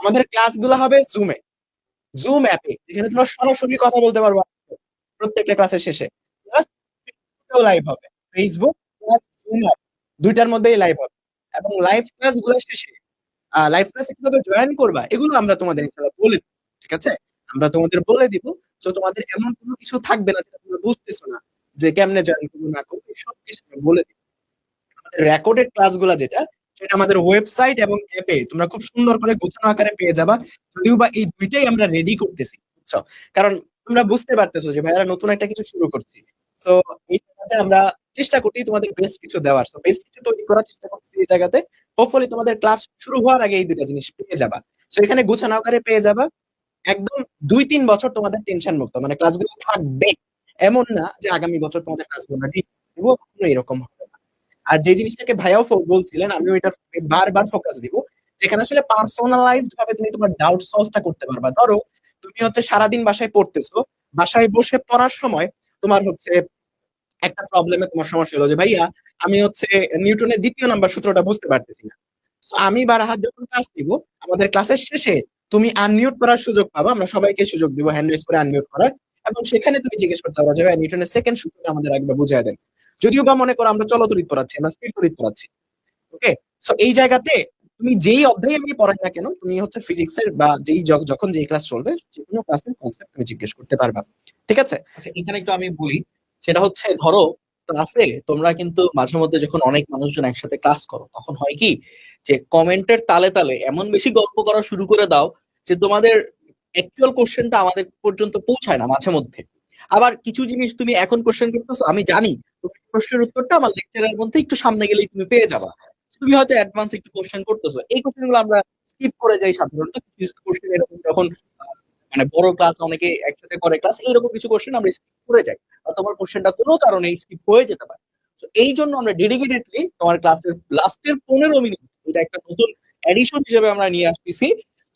আমাদের ক্লাসগুলো হবে জুমে জুম অ্যাপে যেখানে তোমরা সরাসরি কথা বলতে পারবে প্রত্যেকটা ক্লাসের শেষে। লাইভ হবে। ফেসবুক প্লাস জুম অ্যাপ দুইটার মধ্যেই লাইভ হবে। এবং লাইভ ক্লাসগুলো শেষে লাইভ ক্লাসে কীভাবে জয়েন করবা, এগুলো আমরা তোমাদের বলে দিব, ঠিক আছে? আমরা তোমাদের বলে দিব। তো তোমাদের এমন কোনো কিছু থাকবে না যেটা তোমরা বুঝতেছো না যে কেমনে জয়েন করব, না করব সব কিছু আমরা বলে দিব। আমাদের রেকর্ডেড ক্লাসগুলো যেটা সেটা আমাদের ওয়েবসাইট এবং অ্যাপে তোমরা খুব সুন্দর করে গোছানো আকারে পেয়ে যাবা। যদিও বা এই দুইটাই আমরা রেডি করতেছি, বুঝছ? কারণ তোমরা বুঝতে পারতেছো যে ভাইয়ারা নতুন একটা কিছু শুরু করছি। তো এই জায়গাতে আমরা চেষ্টা করছি তোমাদের বেস্ট কিছু দেওয়ার। তো বেস্ট কিছু তৈরি করার চেষ্টা করছি এই জায়গাতে। হোপফুলি তোমাদের ক্লাস শুরু হওয়ার আগে এই দুটা জিনিস পেয়ে যাবা। তো এখানে গোছানো আকারে পেয়ে যাবা। একদম দুই তিন বছর তোমাদের টেনশন মুক্ত। মানে ক্লাসগুলো থাকবে। এমন না যে আগামী বছর তোমাদের ক্লাসগুলো দিব এরকম হবে আর যে জিনিসটাকে ভাইয়াও বলছিলেন, আমিও এটা বারবার ফোকাস দিব। যেখানে আসলে পার্সোনালাইজড ভাবে তুমি তোমার ডাউট সলভটা করতে পারবা। ধরো, তুমি হচ্ছে সারাদিন বাসায় পড়তেছো, বাসায় বসে পড়ার সময় তোমার হচ্ছে একটা প্রবলেমে তোমার সমস্যা হলো যে, ভাইয়া, আমি হচ্ছে নিউটনের দ্বিতীয় নাম্বার সূত্রটা বুঝতে পারতেছি না। তো আমি বা রাহাত যখন ক্লাস দিব, আমাদের ক্লাসের শেষে তুমি আনমিউট করার সুযোগ পাবা। আমরা সবাইকে সুযোগ দিব হ্যান্ড রেজ করে আনমিউট করার। এবং সেখানে তুমি জিজ্ঞেস করতে পারো যে ভাই নিউটনের সেকেন্ড সূত্রটা আমাদের একবার বুঝিয়ে দেন। যদিও বা মনে করো আমরা চলতরিত পড়াচ্ছি, আমরা স্পিড তরিত পড়াচ্ছি। ওকে সো এই জায়গাতে তুমি যেই অধ্যায় আমি পড়াই না কেন, তুমি হচ্ছে ফিজিক্সের বা যেই যখন যেই ক্লাস চলবে, যে কোনো ক্লাসের কনসেপ্ট তুমি জিজ্ঞেস করতে পারবা। ঠিক আছে? আচ্ছা এখানে একটু আমি বলি, সেটা হচ্ছে ধরো ক্লাসে তোমরা কিন্তু মাঝে মধ্যে যখন অনেক মানুষজন একসাথে ক্লাস করো, তখন হয় কি যে কমেন্টের তালে তালে এমন বেশি গল্প করা শুরু করে দাও যে তোমাদের অ্যাকচুয়াল কোশ্চেনটা আমাদের পর্যন্ত পৌঁছায় না মাঝে মধ্যে। আবার কিছু জিনিস তুমি এখন কোশ্চেন করতেছো, আমি জানি প্রশ্নের উত্তরটা আমার লেকচারের মধ্যে একটু সামনে গেলেই তুমি পেয়ে যাবা। তুমি হয়তো অ্যাডভান্স একটু কোশ্চেন করতেছো। এই কোশ্চেনগুলো আমরা স্কিপ করে যাই সাধারণত। কোশ্চেন এরকম যখন মানে বড় ক্লাস অনেকে একসাথে করে ক্লাস এইরকম কিছু কোশ্চেন আমরা স্কিপ করে যাই। আর তোমার কোশ্চেনটা কোনো কারণে স্কিপ হয়ে যেতে পারে। তো এই জন্য আমরা ডেডিকেটেডলি তোমার ক্লাসের লাস্টের পনেরো মিনিট এটা একটা নতুন এডিশন হিসেবে আমরা নিয়ে আসতেছি।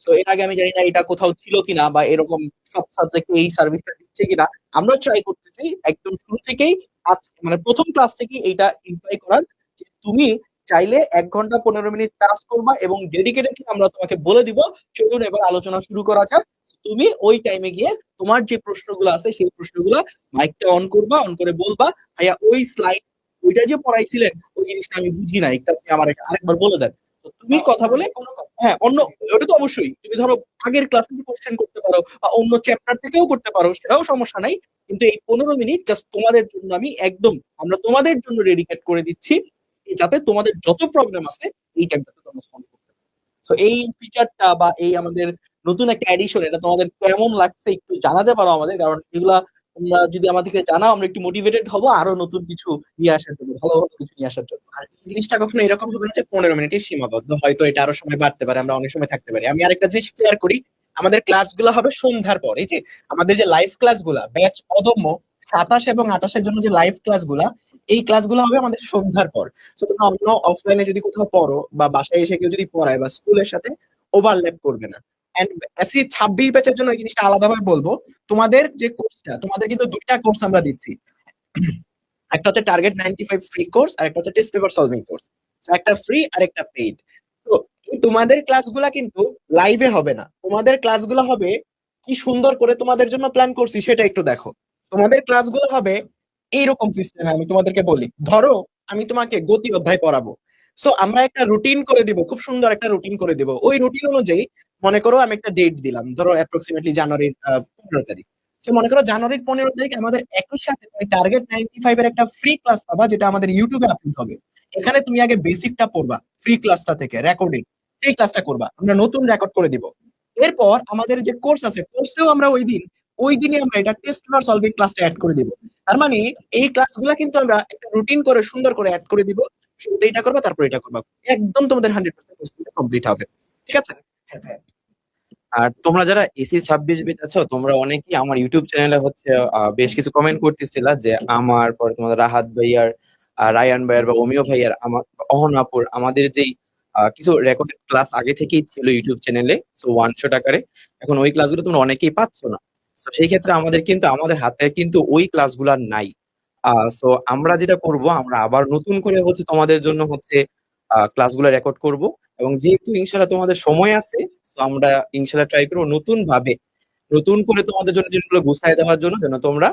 তো এর আগে আমি জানি না এটা কোথাও ছিল কিনা বা এরকম সব সাবজেক্টে এই সার্ভিসটা দিচ্ছে কিনা। আমরা ট্রাই করতেছি একদম শুরু থেকেই আজ মানে প্রথম ক্লাস থেকেই এইটা ইমপ্লাই করার যে তুমি চাইলে এক ঘণ্টা পনেরো মিনিট ক্লাস করবা এবং ডেডিকেটেডলি আমরা তোমাকে বলে দিব চলুন এবার আলোচনা শুরু করা যাক। তুমি ওই টাইমে গিয়ে তোমার যে প্রশ্নগুলো আছে সেই প্রশ্নগুলো মাইকটা অন করবা অন করে বলবা ভাইয়া ওই স্লাইড ওইটা যে পড়াইছিলেন ওই জিনিসটা আমি বুঝি না এটা আপনি আমার আরেকবার বলে দেন। তুমি কথা বলে হ্যাঁ অন্য, ওটা তো অবশ্যই। তুমি ধরো আগের ক্লাস থেকে কোশ্চেন করতে পারো বা অন্য চ্যাপ্টার থেকেও করতে পারো, সেটাও সমস্যা নাই। কিন্তু এই পনেরো মিনিট জাস্ট তোমাদের জন্য আমি একদম, আমরা তোমাদের জন্য ডেডিকেট করে দিচ্ছি, যাতে তোমাদের যত প্রবলেম আছে এই টাইমটাতে তোমরা সলভ করতে তো এই ফিচারটা বা এই আমাদের নতুন একটা এডিশন এটা তোমাদের কেমন লাগছে একটু জানাতে পারো আমাদের, কারণ এগুলা তোমরা যদি আমাদেরকে জানাও, আমরা একটু মোটিভেটেড হব আরও নতুন কিছু নিয়ে আসার জন্য, ভালো ভালো কিছু নিয়ে আসার জন্য। আর এই জিনিসটা কখনো এরকম হবে না যে পনেরো মিনিটের সীমাবদ্ধ, হয়তো এটা আরও সময় বাড়তে পারে, আমরা অনেক সময় থাকতে পারি। আমি আরেকটা জিনিস ক্লিয়ার করি, আমাদের ক্লাসগুলো হবে সন্ধ্যার পর, এই যে আমাদের যে লাইভ ক্লাসগুলা ব্যাচ অদম্য, সাতাশ এবং আঠাশের জন্য যে লাইভ ক্লাসগুলা এই ক্লাসগুলো হবে আমাদের সন্ধ্যার পর। তোমরা অন্য অফলাইনে যদি কোথাও পড়ো বা বাসায় এসে কেউ যদি পড়ায় বা স্কুলের সাথে ওভারল্যাপ করবে না। এসি ছাব্বিশ ব্যাচের জন্য এই জিনিসটা আলাদাভাবে বলব। তোমাদের যে কোর্সটা তোমাদের কিন্তু দুইটা কোর্স আমরা দিচ্ছি। একটা হচ্ছে target ninety five free course আর একটা হচ্ছে টেস্ট পেপার সলভিং কোর্স একটা ফ্রি আর একটা পেইড তো তোমাদের ক্লাসগুলা কিন্তু লাইভে হবে না। তোমাদের ক্লাসগুলো হবে কি সুন্দর করে তোমাদের জন্য প্ল্যান করছি, সেটা একটু দেখো। তোমাদের ক্লাসগুলো হবে এইরকম সিস্টেমে আমি তোমাদেরকে বলি। ধরো, আমি তোমাকে গতি অধ্যায় পড়াবো। সো আমরা একটা রুটিন করে দিব, খুব সুন্দর একটা রুটিন করে দিব। ওই রুটিন অনুযায়ী মনে করো আমি একটা ডেট দিলাম, ধরো অ্যাপ্রক্সিমেটলি জানুয়ারির পনেরো তারিখ। তো মনে করো জানুয়ারির পনেরো তারিখ আমাদের একই সাথে তুমি টার্গেট নাইনটি ফাইভ এর একটা ফ্রি ক্লাস পাবা, যেটা আমাদের ইউটিউবে আপলোড হবে। এখানে তুমি আগে বেসিকটা পড়বা ফ্রি ক্লাসটা থেকে রেকর্ডিং ফ্রি ক্লাসটা করবা। আমরা নতুন রেকর্ড করে দিব। এরপর আমাদের যে কোর্স আছে কোর্সেও আমরা ওই দিন, ওই দিনে আমরা এটা টেস্ট পেপার সলভিং ক্লাসটা অ্যাড করে দিব। তার মানে এই ক্লাসগুলো কিন্তু আমরা একটা রুটিন করে, সুন্দর করে অ্যাড করে দিব। শুরুতে এটা করবা, তারপর এটা করবা। একদম তোমাদের হান্ড্রেড পার্সেন্ট কমপ্লিট হবে। ঠিক আছে? আর তোমরা যারা এসি ছাব্বিশ বেচ আছো, তোমরা অনেকেই আমার ইউটিউব চ্যানেলে হচ্ছে বেশ কিছু কমেন্ট করতেছিলা যে আমার, পরে তোমাদের রাহাত ভাইয়ার রায়ান ভাইয়ার বা অমিয় ভাইয়ার আমার অহনাপুর, আমাদের যেই কিছু রেকর্ডেড ক্লাস আগে থেকেই ছিল ইউটিউব চ্যানেলে সো ওয়ান শট আকারে এখন ওই ক্লাসগুলো তোমরা অনেকেই পাচ্ছ না। তো সেই ক্ষেত্রে আমাদের কিন্তু, আমাদের হাতে কিন্তু ওই ক্লাসগুলো নাই। সো আমরা যেটা করব, আমরা আবার নতুন করে হচ্ছে তোমাদের জন্য হচ্ছে ক্লাসগুলো রেকর্ড করব। এবং যেহেতু ইনশাল্লাহ তোমাদের সময় আছে তো আমরা ইনশাল্লাহ ট্রাই করব নতুন ভাবে নতুন করে তোমাদের জন্য জিনিসগুলো গুছাই দেওয়ার জন্য যেন তোমরা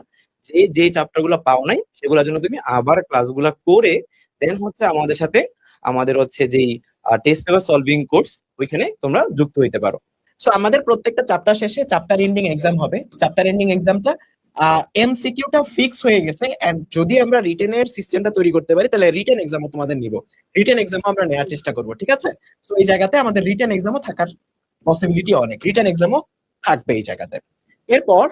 যে যে চ্যাপ্টারগুলো পাও নাই, সেগুলোর জন্য তুমি আবার ক্লাসগুলো করে দেন হচ্ছে আমাদের সাথে আমাদের হচ্ছে যেই টেস্ট পেপার সলভিং কোর্স ওইখানে তোমরা যুক্ত হইতে পারো। সো আমাদের প্রত্যেকটা চ্যাপ্টার শেষে চ্যাপ্টার এন্ডিং এক্সাম হবে। চ্যাপ্টার এন্ডিং এক্সামটা এমসিকিউটা ফিক্স হয়ে গেছে এন্ড যদি আমরা রিটেনের সিস্টেমটা তৈরি করতে পারি, তাহলে রিটেন এক্সামও তোমাদের নিব। রিটেন এক্সামও আমরা নেওয়ার চেষ্টা করব, ঠিক আছে? তো এই জায়গাতে আমাদের রিটেন এক্সামও থাকার পসিবিলিটি অনেক। রিটেন এক্সামও থাকবে এই জায়গাতে। এরপর